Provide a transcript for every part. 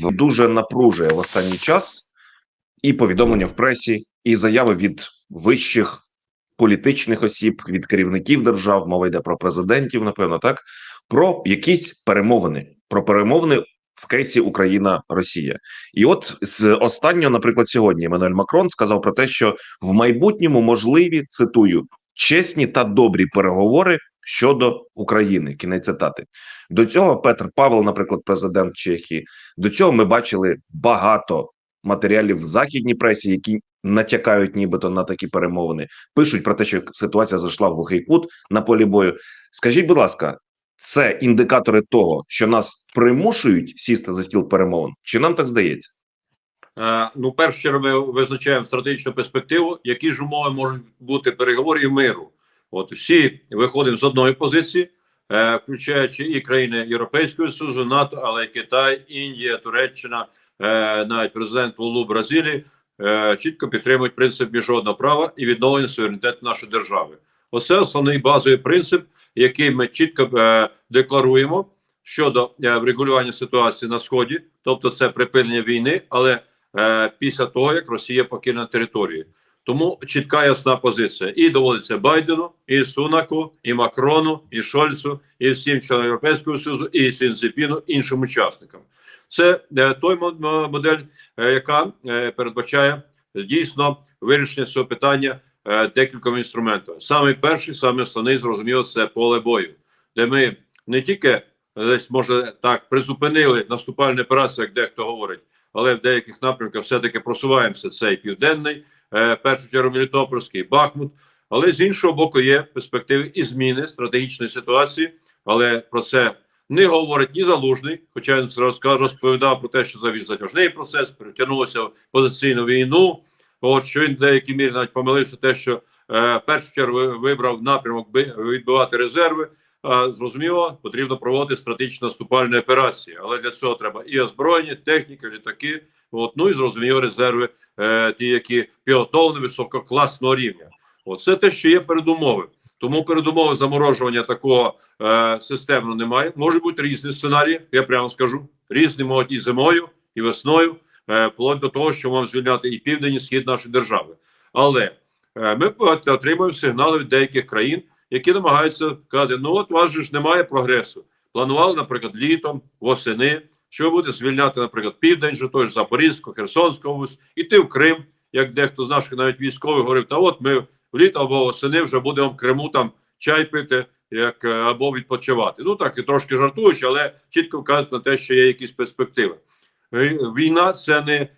дуже напружує в останній час і повідомлення в пресі, і заяви від вищих політичних осіб, від керівників держав. Мова йде про президентів, напевно, так про якісь перемовини, про перемовини в кейсі Україна Росія. І от з останнього, наприклад, сьогодні Еммануель Макрон сказав про те, що в майбутньому можливі цитую чесні та добрі переговори щодо України. Кінець цитати. До цього Петр Павел, наприклад, президент Чехії. До цього ми бачили багато матеріалів в західній пресі, які натякають, нібито на такі перемовини. Пишуть про те, що ситуація зайшла в глухий кут на полі бою. Скажіть, будь ласка, це індикатори того, що нас примушують сісти за стіл перемовин, чи нам так здається? Е, Ну, чергу, ми визначаємо стратегічну перспективу, які ж умови можуть бути переговорів миру. От всі виходимо з одної позиції, е, включаючи і країни Європейського Союзу, НАТО, але й Китай, Індія, Туреччина, е, навіть президент Лулу Бразилії е, чітко підтримують принцип міжнародного права і відновлення суверенітету нашої держави. Оце основний базовий принцип, який ми чітко е, декларуємо щодо е, врегулювання ситуації на сході, тобто це припинення війни, але е, після того як Росія покине територію. Тому чітка ясна позиція. І доводиться Байдену, і Сунаку, і Макрону, і Шольцу, і всім членам Європейського Союзу, і Сінцепіну, іншим учасникам. Це е, той мо- мо- модель, е, яка е, передбачає дійсно вирішення цього питання е, декількома інструментами. Саме перший, саме основний, зрозуміло, це поле бою, де ми не тільки десь може так призупинили наступальні операції, як дехто говорить, але в деяких напрямках все-таки просуваємося. Це і південний, е, першу чергу Мелітопольський, Бахмут. Але з іншого боку, є перспективи і зміни стратегічної ситуації, але про це не говорить ні залужний, хоча він розповідав про те, що завів затяжний процес, перетягнулося в позиційну війну. От що він в деякій мірі навіть помилився, те, що е, першу чергу вибрав напрямок би- відбивати резерви. А зрозуміло, потрібно проводити стратегічні наступальні операції, але для цього треба і озброєння, техніка, літаки. От ну і зрозуміло, резерви, е, ті, які підготовлені висококласного рівня. Оце те, що є передумови. Тому передумови заморожування такого е, системно немає. Можуть бути різні сценарії. Я прямо скажу. Різні можуть і зимою, і весною, е, вплоть до того, що можемо звільняти і південь, і схід нашої держави. Але е, ми отримуємо сигнали від деяких країн, які намагаються казати: ну от у вас ж немає прогресу. Планували, наприклад, літом, восени, що ви будете звільняти, наприклад, південь, же той ж Запорізьку, Херсонську область, іти в Крим, як дехто з наших навіть військових говорив, та от ми влітку або восени вже будемо в Криму там чай пити, як е, або відпочивати. Ну так і трошки жартуючи, але чітко вказують на те, що є якісь перспективи. Е, Війна це не е,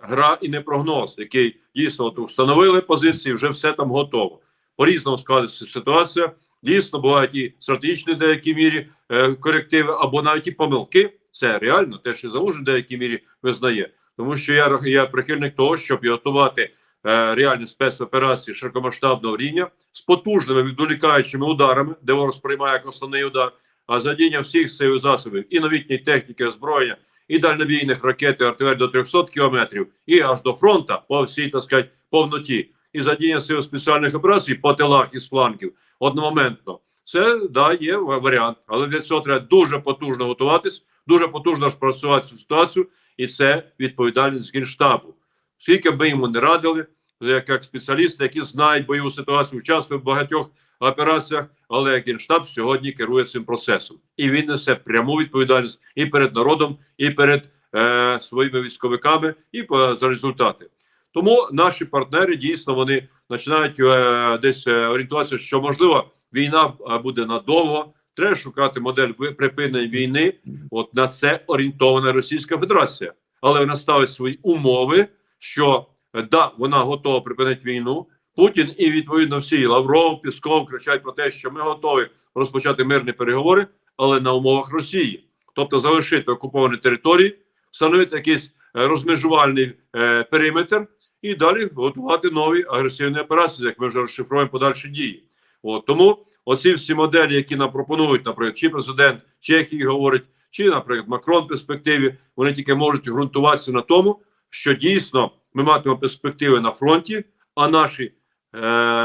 гра і не прогноз, який дійсно от встановили позиції, вже все там готово. По різному складається ситуація. Дійсно, бувають і стратегічні в деякій мірі е, корективи, або навіть і помилки. Це реально те, що залужний в деякій мірі визнає. Тому що я, я прихильник того, щоб готувати е, реальні спецоперації широкомасштабного рівня з потужними відволікаючими ударами, де ворог сприймає як основний удар, а задіння всіх сил і засобів і новітньої техніки, озброєння, і дальнобійних ракет і артилерії до 300 кілометрів, і аж до фронту по всій, так сказати, повноті, і задіння сил спеціальних операцій по тилах і з флангів одномоментно. Це да є варіант, але для цього треба дуже потужно готуватись, дуже потужно спрацювати цю ситуацію, і це відповідальність генштабу. Скільки б ми йому не радили, як спеціалісти, які знають бойову ситуацію, участвують в багатьох операціях, але генштаб сьогодні керує цим процесом, і він несе пряму відповідальність і перед народом, і перед е, своїми військовиками, і по, за результати. Тому наші партнери дійсно вони починають е, десь е, орієнтуватися, що можливо війна е, буде надовго. Треба шукати модель припинення війни. От на це орієнтована Російська Федерація, але вона ставить свої умови, що е, да, вона готова припинити війну. Путін і відповідно всі Лавров, Пісков кричать про те, що ми готові розпочати мирні переговори, але на умовах Росії, тобто залишити окуповані території, встановити якийсь е, розмежувальний е, периметр і далі готувати нові агресивні операції, як ми вже розшифруємо подальші дії. От тому оці всі моделі, які нам пропонують, наприклад, чи президент Чехії говорить, чи, наприклад, Макрон в перспективі, вони тільки можуть ґрунтуватися на тому, що дійсно ми матимемо перспективи на фронті, а наші е,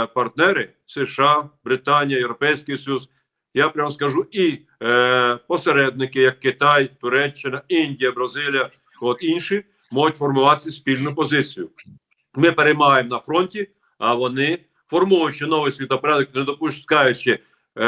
партнери США, Британія, Європейський Союз я прямо скажу, і е, посередники, як Китай, Туреччина, Індія, Бразилія, от інші, можуть формувати спільну позицію. Ми переймаємо на фронті, а вони, формуючи новий світопорядок, не допускаючи е,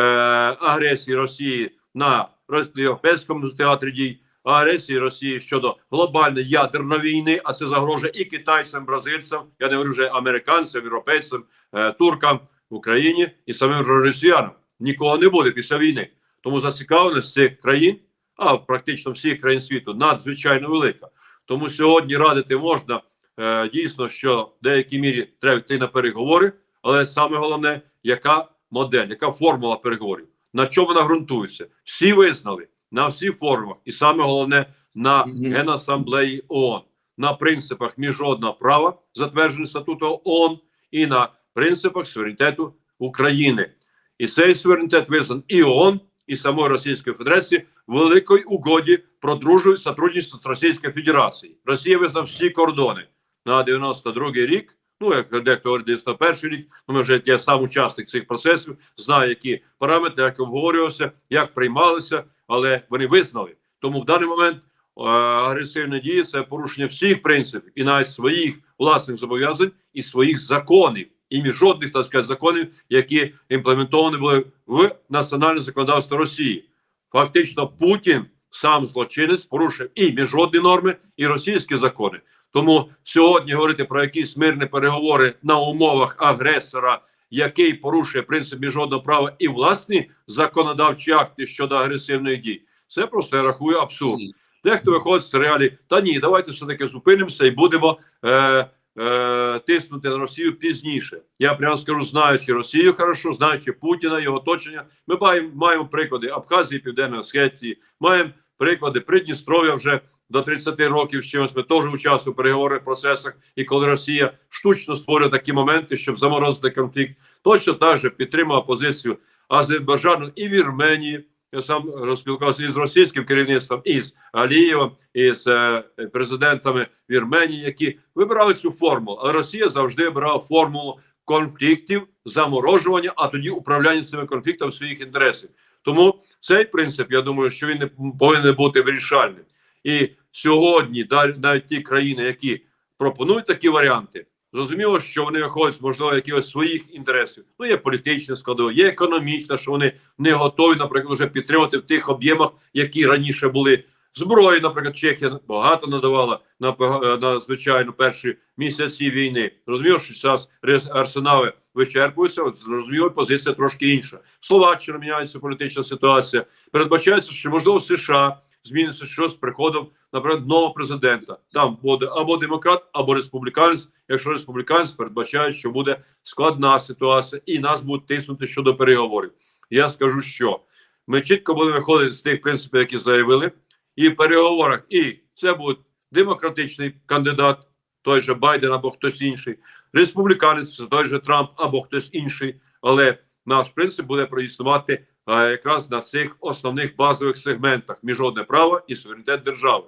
агресії Росії на європейському театрі дій, агресії Росії щодо глобальної ядерної війни, а це загрожує і китайцям, бразильцям, я не говорю вже американцям, європейцям, е, туркам в Україні і самим росіянам. Нікого не буде після війни. Тому зацікавленість цих країн, а практично всіх країн світу, надзвичайно велика. Тому сьогодні радити можна е, дійсно, що в деякій мірі треба йти на переговори, але саме головне, яка модель, яка формула переговорів, на чому вона ґрунтується. Всі визнали на всіх форумах, і саме головне на Генасамблеї ООН, на принципах міжнародного права, затверджених статутом ООН, і на принципах суверенітету України. І цей суверенітет визнан і ООН, і самою Російською Федерацією в великій угоді про дружбу і сотрудничество з Російською Федерацією. Росія визнав всі кордони на 92-й рік. Ну, як дехто говорить, 91-й рік. Ну, ми вже я сам учасник цих процесів, знаю, які параметри, як обговорювалося, як приймалися, але вони визнали. Тому в даний момент е, агресивні дії це порушення всіх принципів і навіть своїх власних зобов'язань і своїх законів, і міжнародних так сказати, законів, які імплементовані були в національне законодавство Росії. Фактично, Путін сам злочинець порушив і міжнародні норми, і російські закони. Тому сьогодні говорити про якісь мирні переговори на умовах агресора, який порушує принцип міжнародного права і власні законодавчі акти щодо агресивної дії, це просто я рахую абсурд. Дехто виходить з реалії, та ні, давайте все таки зупинимося і будемо е, е, тиснути на Росію пізніше. Я прямо скажу, знаючи Росію хорошо, знаючи Путіна, його оточення, ми маємо, маємо приклади Абхазії, Південної Осетії, маємо приклади Придністров'я вже до 30 років з чимось. Ми теж участвуємо в переговорних процесах, і коли Росія штучно створює такі моменти, щоб заморозити конфлікт, точно так же підтримала позицію Азербайджану і Вірменії. Я сам розпілкувався із російським керівництвом, і з Алієвим, і з е, президентами Вірменії, які вибирали цю формулу. Але Росія завжди обирала формулу конфліктів, заморожування, а тоді управляння цими конфліктами своїх інтересів. Тому цей принцип, я думаю, що він не повинен бути вирішальним. І сьогодні навіть ті країни, які пропонують такі варіанти, зрозуміло, що вони виходять можливо якихось своїх інтересів. Ну є політичне складове, є економічне, що вони не готові, наприклад, вже підтримати в тих об'ємах, які раніше були. Зброї, наприклад, Чехія багато надавала на пога- на звичайно перші місяці війни. Розуміло, що зараз арсенали вичерпуються. Зрозуміло, позиція трошки інша. Словаччина міняється політична ситуація. Передбачається, що можливо США зміниться щось з приходом, наприклад, нового президента. Там буде або демократ, або республіканець. Якщо республіканець передбачають, що буде складна ситуація, і нас будуть тиснути щодо переговорів. Я скажу, що ми чітко будемо виходити з тих принципів, які заявили, і в переговорах, і це буде демократичний кандидат, той же Байден або хтось інший, республіканець, той же Трамп або хтось інший. Але наш принцип буде проіснувати якраз на цих основних базових сегментах міжнародне право і суверенітет держави.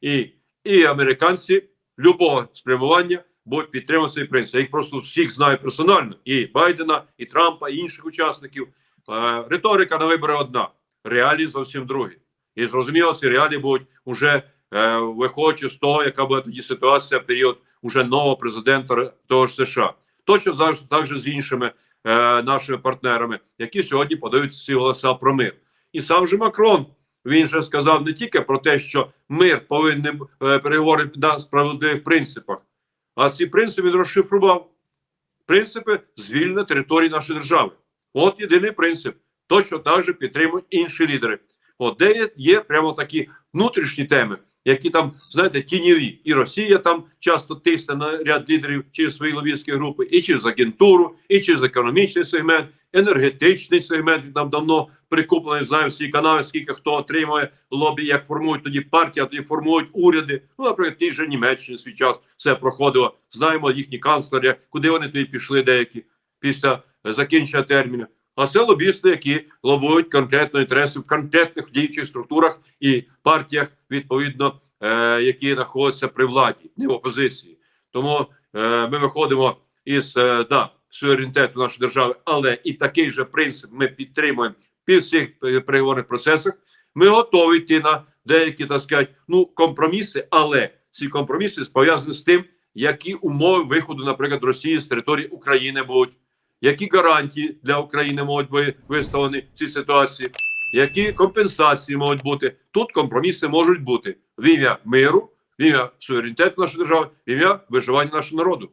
І, і американці любого спрямування будуть підтримувати цей принцип. Я їх просто всіх знаю персонально: і Байдена, і Трампа, і інших учасників. Е, риторика на вибори одна, реалії зовсім другі. І зрозуміло, ці реалії будуть уже е, виходячи з того, яка буде тоді ситуація в період уже нового президента того ж США. Точно так, же- з іншими нашими партнерами, які сьогодні подають ці голоса про мир. І сам же Макрон він же сказав не тільки про те, що мир повинен е, переговорити на справедливих принципах, а ці принципи він розшифрував. Принципи звільнення території нашої держави. От єдиний принцип. Точно так же підтримують інші лідери. От де є прямо такі внутрішні теми, які там, знаєте, тіньові. І Росія там часто тисне на ряд лідерів через свої лобійські групи, і через агентуру, і через економічний сегмент, енергетичний сегмент. Там давно прикуплений, знаю всі канали, скільки хто отримує лобі, як формують тоді партії, а тоді формують уряди. Ну, наприклад, ті ж Німеччині свій час це проходило. Знаємо їхні канцлери, куди вони тоді пішли, деякі після закінчення терміну. А це лобісти, які лобують конкретно інтереси в конкретних діючих структурах і партіях, відповідно, е, які знаходяться при владі, не в опозиції. Тому е, ми виходимо із е, да, суверенітету нашої держави, але і такий же принцип ми підтримуємо під е, переговорних процесах. Ми готові йти на деякі так сказати, ну компроміси, але ці компроміси пов'язані з тим, які умови виходу, наприклад, Росії з території України будуть, які гарантії для України можуть бути виставлені в цій ситуації, які компенсації можуть бути. Тут компроміси можуть бути в ім'я миру, в ім'я суверенітету нашої держави, в ім'я виживання нашого народу.